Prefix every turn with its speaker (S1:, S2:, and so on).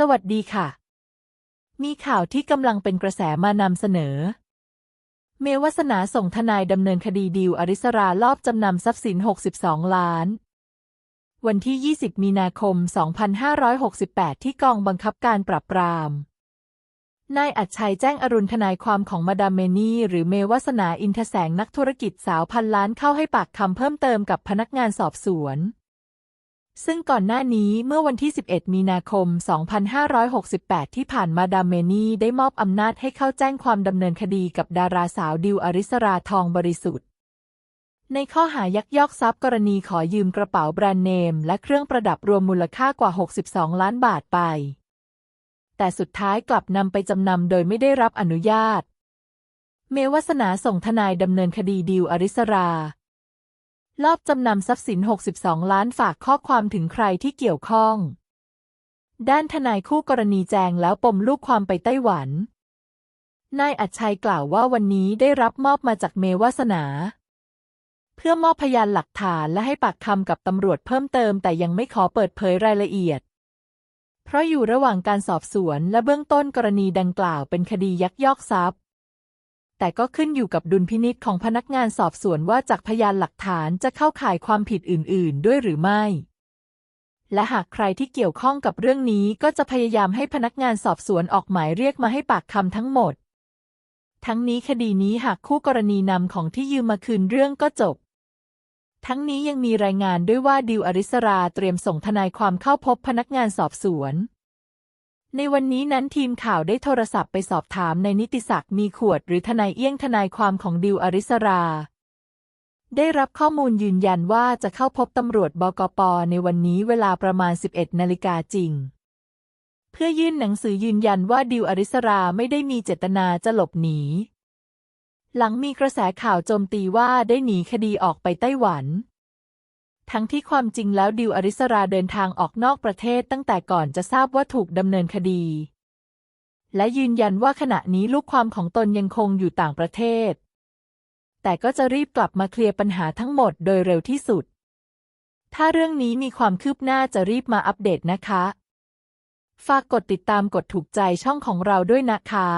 S1: สวัสดีค่ะ มีข่าวที่กำลังเป็นกระแสมานำเสนอ เมวัสนาส่งทนายดำเนินคดีดิวอริสรารอบจำนำทรัพย์สิน 62 ล้าน วันที่ 20 มีนาคม 2568 ที่กองบังคับการปราบปราม นายอัจชัยแจ้งอรุณทนายความของมาดามเมนี่หรือเมวัสนาอินทแสงนักธุรกิจสาวพันล้านเข้าให้ปากคำเพิ่มเติมกับพนักงานสอบสวน ซึ่งก่อนหน้านี้เมื่อวันที่ 11 มีนาคม 2568 ที่ผ่านมาดามเมนี่ได้มอบอำนาจให้เข้าแจ้งความดำเนินคดีกับดาราสาวดิวอริสราทองบริสุทธิ์ ในข้อหายักยอกทรัพย์กรณีขอยืมกระเป๋าแบรนด์เนม และเครื่องประดับรวมมูลค่ากว่า 62 ล้านบาทไป แต่สุดท้ายกลับนำไปจำนำโดยไม่ได้รับอนุญาต เมวัสนาส่งทนายดำเนินคดีดิวอริสรา ลอบจำนำทรัพย์สิน 62 ล้านฝากข้อความถึงใครที่เกี่ยวข้อง ด้านทนายคู่กรณีแจงแล้วปมลูกความไปไต้หวัน นายอัจชัยกล่าวว่าวันนี้ได้รับมอบมาจากเมวาสนา เพื่อมอบพยานหลักฐานและให้ปากคำกับตำรวจเพิ่มเติมแต่ยังไม่ขอเปิดเผยรายละเอียด เพราะอยู่ระหว่างการสอบสวนและเบื้องต้นกรณีดังกล่าวเป็นคดียักยอกทรัพย์ แต่ก็ขึ้นอยู่กับดุลพินิษของพนักงานสอบสวนว่าจากพยานหลักฐานจะเข้าข่ายความผิดอื่น ๆ ด้วยหรือไม่ และหากใครที่เกี่ยวข้องกับเรื่องนี้ก็จะพยายามให้พนักงานสอบสวนออกหมายเรียกมาให้ปากคำทั้งหมด ทั้งนี้คดีนี้หากคู่กรณีนำของที่ยืมมาคืนเรื่องก็จบ ทั้งนี้ยังมีรายงานด้วยว่าดิวอริสราเตรียมส่งทนายความเข้าพบพนักงานสอบสวน ในวันนี้นั้นทีมข่าวได้โทรศัพท์ไปสอบถามในนิติศักดิ์มีขวดหรือทนายเอี้ยงทนายความของดิวอริสรา ได้รับข้อมูลยืนยันว่าจะเข้าพบตำรวจบกป ในวันนี้เวลาประมาณ 11 นาฬิกาจริง เพื่อยื่นหนังสือยืนยันว่าดิวอริสราไม่ได้มีเจตนาจะหลบหนี หลังมีกระแสข่าวโจมตีว่าได้หนีคดีออกไปไต้หวัน ทั้งที่ความจริงแล้วดิวอริสราเดินทางออกนอกประเทศตั้งแต่ก่อนจะทราบว่าถูกดำเนินคดี และยืนยันว่าขณะนี้ลูกความของตนยังคงอยู่ต่างประเทศ แต่ก็จะรีบกลับมาเคลียร์ปัญหาทั้งหมดโดยเร็วที่สุด ถ้าเรื่องนี้มีความคืบหน้าจะรีบมาอัปเดตนะคะ ฝากกดติดตามกดถูกใจช่องของเราด้วยนะคะ